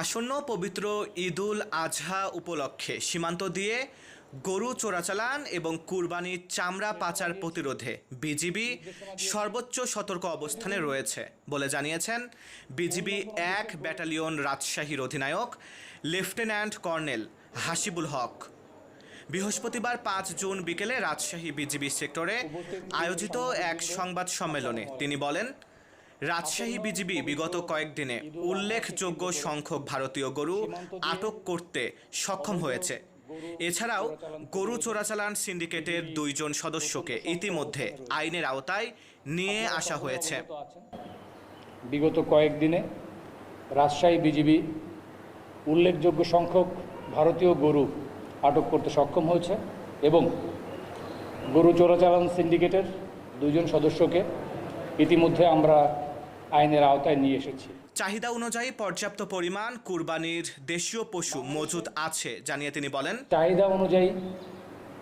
আসন্ন পবিত্র ঈদুল আজহা উপলক্ষে সীমান্ত দিয়ে গরু চোরাচালান এবং কুরবানির চামড়া পাচার প্রতিরোধে বিজিবি সর্বোচ্চ সতর্ক অবস্থানে রয়েছে বলে জানিয়েছেন বিজিবি এক ব্যাটালিয়ন রাজশাহীর অধিনায়ক, লেফটেন্যান্ট কর্নেল হাসিবুল হক। বৃহস্পতিবার পাঁচ জুন বিকেলে রাজশাহী বিজিবি সেক্টরে আয়োজিত এক সংবাদ সম্মেলনে তিনি বলেন রাজশাহী বিজিবি বিগত কয়েকদিনে উল্লেখযোগ্য সংখ্যক ভারতীয় গরু আটক করতে সক্ষম হয়েছে। এছাড়াও গরু চোরাচালান সিন্ডিকেটের দুইজন সদস্যকে ইতিমধ্যে আইনের আওতায় নিয়ে আসা হয়েছে। বিগত কয়েকদিনে রাজশাহী বিজিবি উল্লেখযোগ্য সংখ্যক ভারতীয় গরু আটক করতে সক্ষম হয়েছে এবং গরু চোরাচালান সিন্ডিকেটের দুজন সদস্যকে ইতিমধ্যে আমরা আইনের আওতায় নিয়ে এসেছি। চাহিদা অনুযায়ী পর্যাপ্ত পরিমাণ কুরবানির দেশীয় পশু মজুদ আছে জানিয়ে তিনি বলেন। চাহিদা অনুযায়ী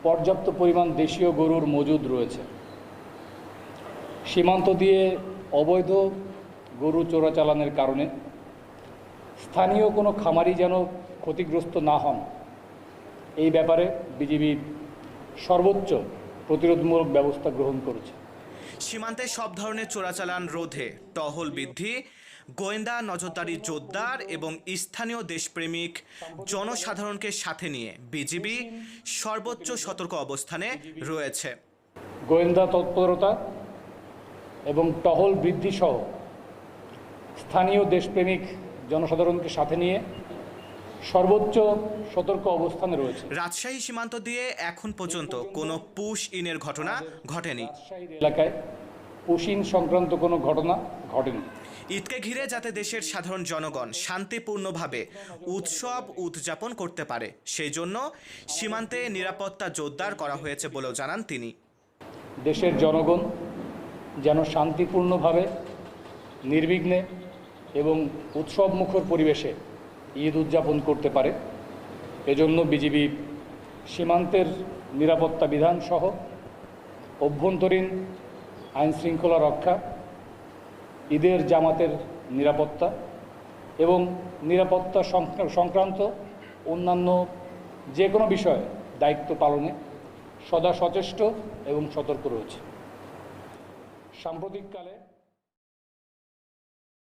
পর্যাপ্ত পরিমাণ দেশীয় গরুর মজুদ রয়েছে। সীমান্ত দিয়ে অবৈধ গরু চোরাচালানের কারণে স্থানীয় কোনো খামারি যেন ক্ষতিগ্রস্ত না হন। এই ব্যাপারে বিজিবি সর্বোচ্চ প্রতিরোধমূলক ব্যবস্থা গ্রহণ করেছে। সীমান্তে সব ধরনের চোরাচালান রোধে টহল বৃদ্ধি, গোয়েন্দা নজরদারি জোরদার এবং স্থানীয় দেশপ্রেমিক জনসাধারণকে সাথে নিয়ে বিজিবি সর্বোচ্চ সতর্ক অবস্থানে রয়েছে। গোয়েন্দা তৎপরতা এবং টহল বৃদ্ধি সহ স্থানীয় দেশপ্রেমিক জনসাধারণকে সাথে নিয়ে সর্বোচ্চ সতর্ক অবস্থানে রয়েছে। রাজশাহী সীমান্ত দিয়ে এখন পর্যন্ত কোনো পুশ ইনের ঘটনা ঘটেনি। রাজশাহীর এলাকায় পুশিন সংক্রান্ত কোনো ঘটনা ঘটেনি। ঈদকে ঘিরে যাতে দেশের সাধারণ জনগণ শান্তিপূর্ণভাবে উৎসব উদযাপন করতে পারে সেই জন্য সীমান্তে নিরাপত্তা জোরদার করা হয়েছে বলেও জানান তিনি। দেশের জনগণ যেন শান্তিপূর্ণভাবে নির্বিঘ্নে এবং উৎসবমুখর পরিবেশে ঈদ উদযাপন করতে পারে। এজন্য বিজিবি সীমান্তের নিরাপত্তা বিধান সহ অভ্যন্তরীণ আইন শৃঙ্খলা রক্ষা, ঈদের জামাতের নিরাপত্তা এবং নিরাপত্তা সংক্রান্ত অন্যান্য যে কোনো বিষয়ে দায়িত্ব পালনে সদা সচেষ্ট এবং সতর্ক রয়েছে। সাম্প্রতিককালে